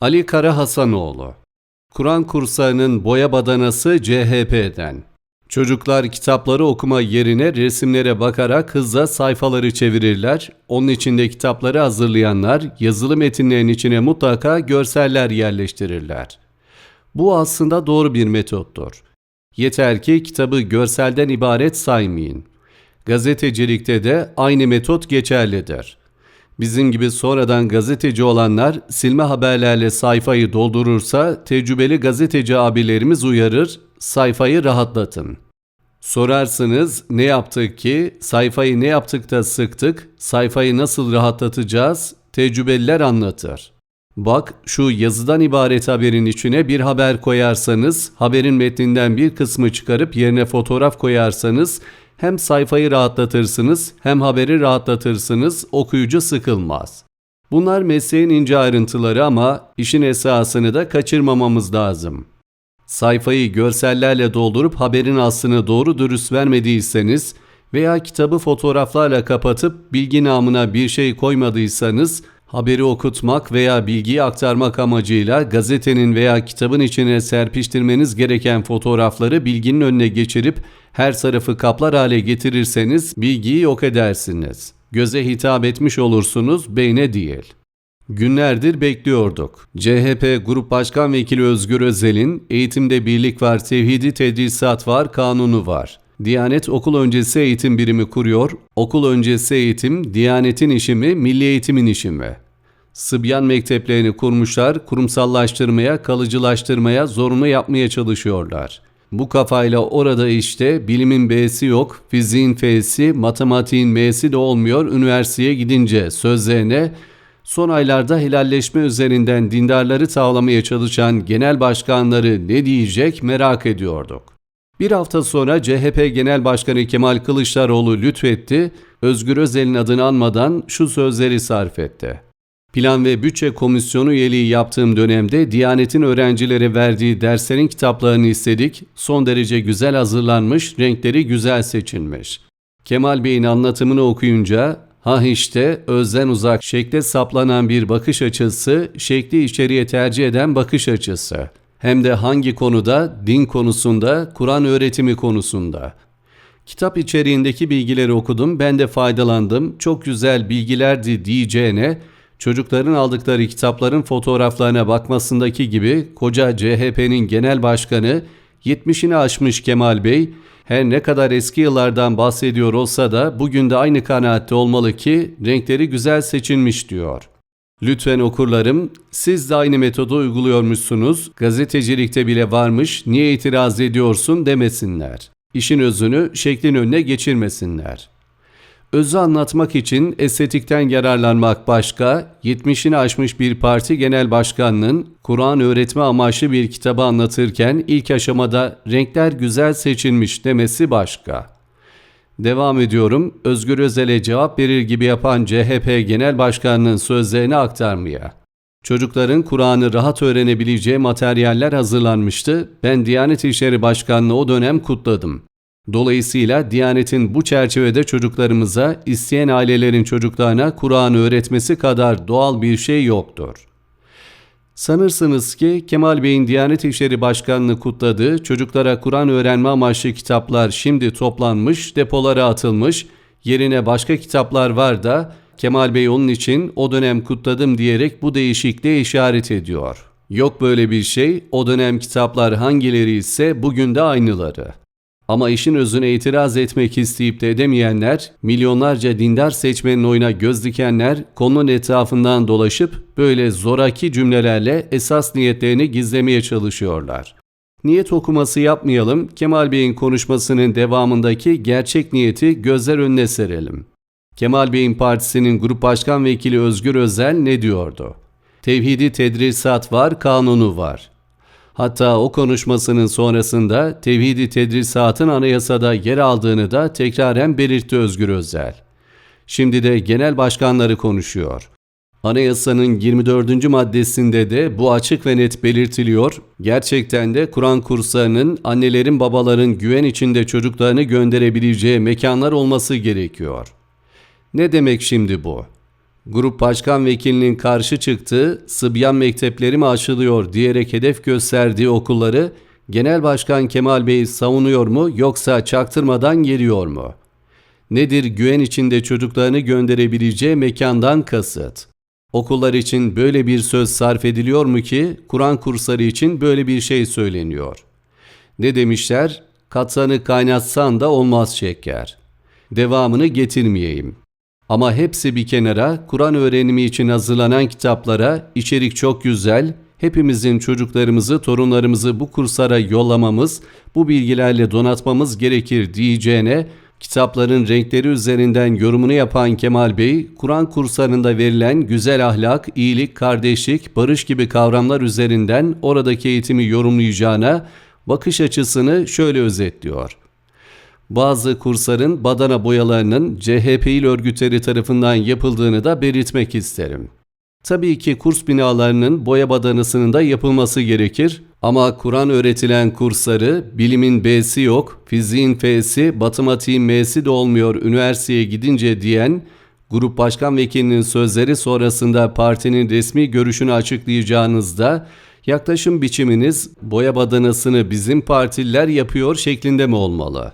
Ali Kara Hasanoğlu Kur'an kurslarının boya badanası CHP'den. Çocuklar kitapları okuma yerine resimlere bakarak hızla sayfaları çevirirler. Onun içinde kitapları hazırlayanlar yazılı metinlerin içine mutlaka görseller yerleştirirler. Bu aslında doğru bir metottur. Yeter ki kitabı görselden ibaret saymayın. Gazetecilikte de aynı metot geçerlidir. Bizim gibi sonradan gazeteci olanlar silme haberlerle sayfayı doldurursa tecrübeli gazeteci abilerimiz uyarır, sayfayı rahatlatın. Sorarsınız ne yaptık ki, sayfayı ne yaptık da sıktık, sayfayı nasıl rahatlatacağız, tecrübeliler anlatır. Bak şu yazıdan ibaret haberin içine bir haber koyarsanız, haberin metninden bir kısmı çıkarıp yerine fotoğraf koyarsanız hem sayfayı rahatlatırsınız hem haberi rahatlatırsınız, okuyucu sıkılmaz. Bunlar mesleğin ince ayrıntıları ama işin esasını da kaçırmamamız lazım. Sayfayı görsellerle doldurup haberin aslını doğru dürüst vermediyseniz veya kitabı fotoğraflarla kapatıp bilgi namına bir şey koymadıysanız haberi okutmak veya bilgiyi aktarmak amacıyla gazetenin veya kitabın içine serpiştirmeniz gereken fotoğrafları bilginin önüne geçirip her tarafı kaplar hale getirirseniz bilgiyi yok edersiniz. Göze hitap etmiş olursunuz, beyne değil. Günlerdir bekliyorduk. CHP Grup Başkan Vekili Özgür Özel'in eğitimde birlik var, tevhidi tedrisat var, kanunu var. Diyanet okul öncesi eğitim birimi kuruyor. Okul öncesi eğitim Diyanet'in işi mi, milli eğitimin işi mi? Sıbyan mekteplerini kurmuşlar, kurumsallaştırmaya, kalıcılaştırmaya, zorunlu yapmaya çalışıyorlar. Bu kafayla orada işte bilimin B'si yok, fiziğin F'si, matematiğin M'si de olmuyor üniversiteye gidince sözlerine son aylarda helalleşme üzerinden dindarları tavlamaya çalışan genel başkanları ne diyecek merak ediyorduk. Bir hafta sonra CHP Genel Başkanı Kemal Kılıçdaroğlu lütfetti, Özgür Özel'in adını anmadan şu sözleri sarf etti. Plan ve Bütçe Komisyonu üyeliği yaptığım dönemde Diyanet'in öğrencilere verdiği derslerin kitaplarını istedik. Son derece güzel hazırlanmış, renkleri güzel seçilmiş. Kemal Bey'in anlatımını okuyunca ha işte özden uzak şekle saplanan bir bakış açısı, şekli içeriye tercih eden bakış açısı. Hem de hangi konuda? Din konusunda, Kur'an öğretimi konusunda. Kitap içeriğindeki bilgileri okudum, ben de faydalandım, çok güzel bilgilerdi diyeceğine, çocukların aldıkları kitapların fotoğraflarına bakmasındaki gibi koca CHP'nin genel başkanı 70'ini aşmış Kemal Bey her ne kadar eski yıllardan bahsediyor olsa da bugün de aynı kanaatte olmalı ki renkleri güzel seçilmiş diyor. Lütfen okurlarım, siz de aynı metodu uyguluyormuşsunuz, gazetecilikte bile varmış, niye itiraz ediyorsun demesinler. İşin özünü şeklin önüne geçirmesinler. Özü anlatmak için estetikten yararlanmak başka, 70'ini aşmış bir parti genel başkanının Kur'an öğretme amaçlı bir kitabı anlatırken ilk aşamada renkler güzel seçilmiş demesi başka. Devam ediyorum, Özgür Özel'e cevap verir gibi yapan CHP Genel Başkanı'nın sözlerini aktarmaya. Çocukların Kur'an'ı rahat öğrenebileceği materyaller hazırlanmıştı. Ben Diyanet İşleri Başkanlığı o dönem kutladım. Dolayısıyla Diyanet'in bu çerçevede çocuklarımıza, isteyen ailelerin çocuklarına Kur'an öğretmesi kadar doğal bir şey yoktur. Sanırsınız ki Kemal Bey'in Diyanet İşleri Başkanlığı kutladığı çocuklara Kur'an öğrenme amaçlı kitaplar şimdi toplanmış, depolara atılmış, yerine başka kitaplar var da Kemal Bey onun için o dönem kutladım diyerek bu değişikliğe işaret ediyor. Yok böyle bir şey, o dönem kitaplar hangileri ise bugün de aynıları. Ama işin özüne itiraz etmek isteyip de edemeyenler, milyonlarca dindar seçmenin oyuna göz dikenler, konunun etrafından dolaşıp böyle zoraki cümlelerle esas niyetlerini gizlemeye çalışıyorlar. Niyet okuması yapmayalım, Kemal Bey'in konuşmasının devamındaki gerçek niyeti gözler önüne serelim. Kemal Bey'in partisinin grup başkan vekili Özgür Özel ne diyordu? Tevhidi tedrisat var, kanunu var. Hatta o konuşmasının sonrasında tevhidi tedrisatın anayasada yer aldığını da tekraren belirtti Özgür Özel. Şimdi de genel başkanları konuşuyor. Anayasanın 24. maddesinde de bu açık ve net belirtiliyor. Gerçekten de Kur'an kurslarının annelerin babaların güven içinde çocuklarını gönderebileceği mekanlar olması gerekiyor. Ne demek şimdi bu? Grup başkan vekilinin karşı çıktığı Sıbyan mektepleri mi açılıyor diyerek hedef gösterdiği okulları Genel Başkan Kemal Bey savunuyor mu yoksa çaktırmadan geliyor mu? Nedir güven içinde çocuklarını gönderebileceği mekandan kasıt? Okullar için böyle bir söz sarf ediliyor mu ki Kur'an kursları için böyle bir şey söyleniyor? Ne demişler? Katsanı kaynatsan da olmaz şeker. Devamını getirmeyeyim. Ama hepsi bir kenara Kur'an öğrenimi için hazırlanan kitaplara içerik çok güzel, hepimizin çocuklarımızı, torunlarımızı bu kurslara yollamamız, bu bilgilerle donatmamız gerekir diyeceğine kitapların renkleri üzerinden yorumunu yapan Kemal Bey, Kur'an kurslarında verilen güzel ahlak, iyilik, kardeşlik, barış gibi kavramlar üzerinden oradaki eğitimi yorumlayacağına bakış açısını şöyle özetliyor. Bazı kursların badana boyalarının CHP'li örgütleri tarafından yapıldığını da belirtmek isterim. Tabii ki kurs binalarının boya badanasının da yapılması gerekir ama Kur'an öğretilen kursları bilimin B'si yok, fiziğin F'si, matematiğin M'si de olmuyor üniversiteye gidince diyen grup başkan vekilinin sözleri sonrasında partinin resmi görüşünü açıklayacağınızda yaklaşım biçiminiz boya badanasını bizim partililer yapıyor şeklinde mi olmalı?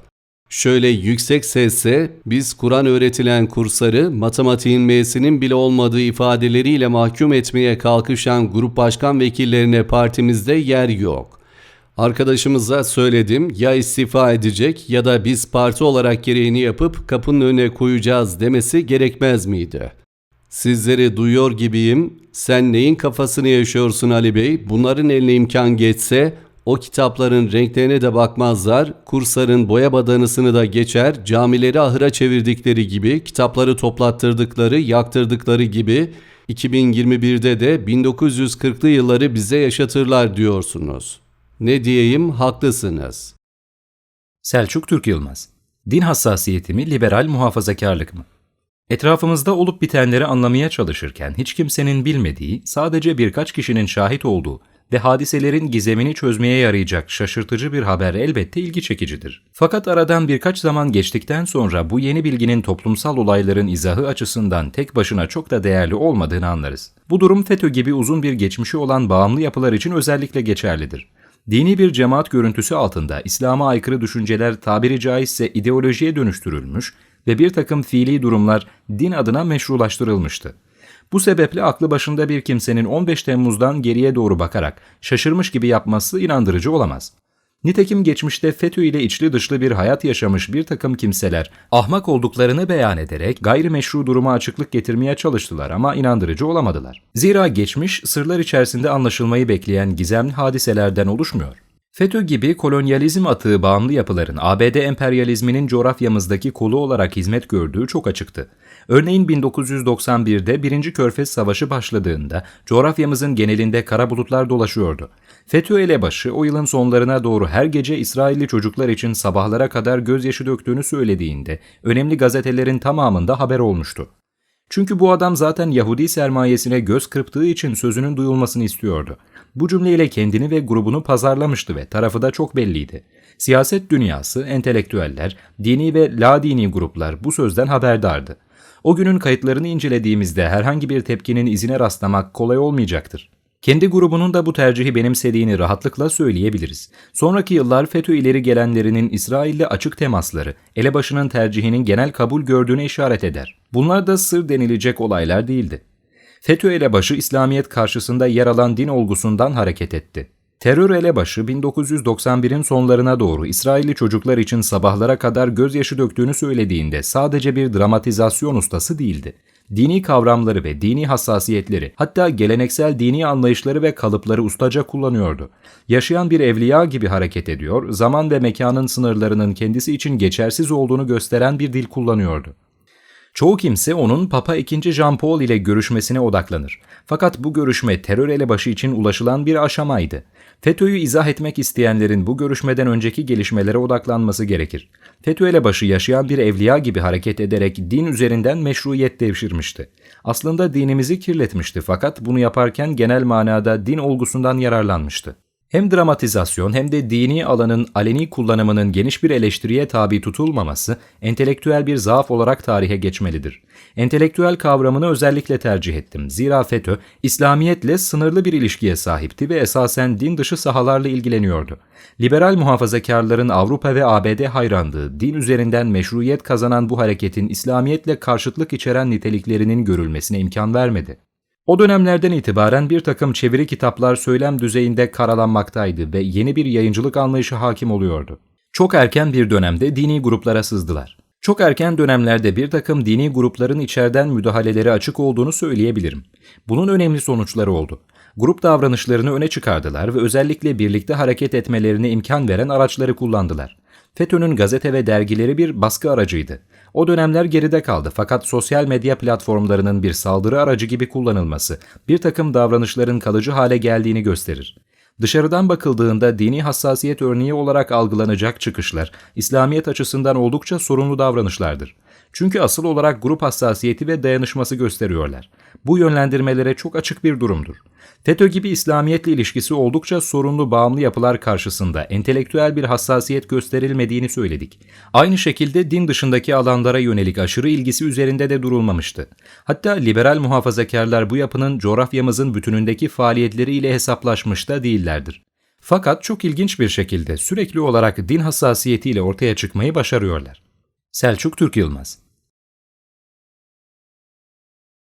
Şöyle yüksek sesle biz Kur'an öğretilen kursları matematiğin M'sinin bile olmadığı ifadeleriyle mahkum etmeye kalkışan grup başkan vekillerine partimizde yer yok. Arkadaşımıza söyledim ya istifa edecek ya da biz parti olarak gereğini yapıp kapının önüne koyacağız demesi gerekmez miydi? Sizleri duyuyor gibiyim. Sen neyin kafasını yaşıyorsun Ali Bey? Bunların eline imkan geçse o kitapların renklerine de bakmazlar, kursların boya badanısını da geçer, camileri ahıra çevirdikleri gibi, kitapları toplattırdıkları, yaktırdıkları gibi 2021'de de 1940'lı yılları bize yaşatırlar diyorsunuz. Ne diyeyim haklısınız. Selçuk Türk Yılmaz Din hassasiyeti mi, liberal muhafazakarlık mı? Etrafımızda olup bitenleri anlamaya çalışırken hiç kimsenin bilmediği, sadece birkaç kişinin şahit olduğu ve hadiselerin gizemini çözmeye yarayacak şaşırtıcı bir haber elbette ilgi çekicidir. Fakat aradan birkaç zaman geçtikten sonra bu yeni bilginin toplumsal olayların izahı açısından tek başına çok da değerli olmadığını anlarız. Bu durum FETÖ gibi uzun bir geçmişi olan bağımlı yapılar için özellikle geçerlidir. Dini bir cemaat görüntüsü altında İslam'a aykırı düşünceler tabiri caizse ideolojiye dönüştürülmüş ve bir takım fiili durumlar din adına meşrulaştırılmıştı. Bu sebeple aklı başında bir kimsenin 15 Temmuz'dan geriye doğru bakarak şaşırmış gibi yapması inandırıcı olamaz. Nitekim geçmişte FETÖ ile içli dışlı bir hayat yaşamış bir takım kimseler ahmak olduklarını beyan ederek gayrimeşru duruma açıklık getirmeye çalıştılar ama inandırıcı olamadılar. Zira geçmiş sırlar içerisinde anlaşılmayı bekleyen gizemli hadiselerden oluşmuyor. FETÖ gibi kolonyalizm atığı bağımlı yapıların ABD emperyalizminin coğrafyamızdaki kolu olarak hizmet gördüğü çok açıktı. Örneğin 1991'de 1. Körfez Savaşı başladığında coğrafyamızın genelinde kara bulutlar dolaşıyordu. FETÖ elebaşı o yılın sonlarına doğru her gece İsrailli çocuklar için sabahlara kadar gözyaşı döktüğünü söylediğinde önemli gazetelerin tamamında haber olmuştu. Çünkü bu adam zaten Yahudi sermayesine göz kırptığı için sözünün duyulmasını istiyordu. Bu cümleyle kendini ve grubunu pazarlamıştı ve tarafı da çok belliydi. Siyaset dünyası, entelektüeller, dini ve la dini gruplar bu sözden haberdardı. O günün kayıtlarını incelediğimizde herhangi bir tepkinin izine rastlamak kolay olmayacaktır. Kendi grubunun da bu tercihi benimsediğini rahatlıkla söyleyebiliriz. Sonraki yıllar FETÖ ileri gelenlerinin İsrail'le açık temasları, elebaşının tercihinin genel kabul gördüğüne işaret eder. Bunlar da sır denilecek olaylar değildi. FETÖ elebaşı İslamiyet karşısında yer alan din olgusundan hareket etti. Terör elebaşı 1991'in sonlarına doğru İsrailli çocuklar için sabahlara kadar gözyaşı döktüğünü söylediğinde sadece bir dramatizasyon ustası değildi. Dini kavramları ve dini hassasiyetleri, hatta geleneksel dini anlayışları ve kalıpları ustaca kullanıyordu. Yaşayan bir evliya gibi hareket ediyor, zaman ve mekanın sınırlarının kendisi için geçersiz olduğunu gösteren bir dil kullanıyordu. Çoğu kimse onun Papa II. Jean Paul ile görüşmesine odaklanır. Fakat bu görüşme terör elebaşı için ulaşılan bir aşamaydı. FETÖ'yü izah etmek isteyenlerin bu görüşmeden önceki gelişmelere odaklanması gerekir. FETÖ elebaşı yaşayan bir evliya gibi hareket ederek din üzerinden meşruiyet devşirmişti. Aslında dinimizi kirletmişti fakat bunu yaparken genel manada din olgusundan yararlanmıştı. Hem dramatizasyon hem de dini alanın aleni kullanımının geniş bir eleştiriye tabi tutulmaması entelektüel bir zaaf olarak tarihe geçmelidir. Entelektüel kavramını özellikle tercih ettim. Zira FETÖ, İslamiyetle sınırlı bir ilişkiye sahipti ve esasen din dışı sahalarla ilgileniyordu. Liberal muhafazakarların Avrupa ve ABD hayranlığı, din üzerinden meşruiyet kazanan bu hareketin İslamiyetle karşıtlık içeren niteliklerinin görülmesine imkan vermedi. O dönemlerden itibaren bir takım çeviri kitaplar söylem düzeyinde karalanmaktaydı ve yeni bir yayıncılık anlayışı hakim oluyordu. Çok erken bir dönemde dini gruplara sızdılar. Çok erken dönemlerde bir takım dini grupların içeriden müdahaleleri açık olduğunu söyleyebilirim. Bunun önemli sonuçları oldu. Grup davranışlarını öne çıkardılar ve özellikle birlikte hareket etmelerine imkan veren araçları kullandılar. FETÖ'nün gazete ve dergileri bir baskı aracıydı. O dönemler geride kaldı fakat sosyal medya platformlarının bir saldırı aracı gibi kullanılması bir takım davranışların kalıcı hale geldiğini gösterir. Dışarıdan bakıldığında dini hassasiyet örneği olarak algılanacak çıkışlar, İslamiyet açısından oldukça sorunlu davranışlardır. Çünkü asıl olarak grup hassasiyeti ve dayanışması gösteriyorlar. Bu yönlendirmelere çok açık bir durumdur. FETÖ gibi İslamiyetle ilişkisi oldukça sorunlu bağımlı yapılar karşısında entelektüel bir hassasiyet gösterilmediğini söyledik. Aynı şekilde din dışındaki alanlara yönelik aşırı ilgisi üzerinde de durulmamıştı. Hatta liberal muhafazakarlar bu yapının coğrafyamızın bütünündeki faaliyetleriyle hesaplaşmış da değillerdir. Fakat çok ilginç bir şekilde sürekli olarak din hassasiyetiyle ortaya çıkmayı başarıyorlar. Selçuk Türk Yılmaz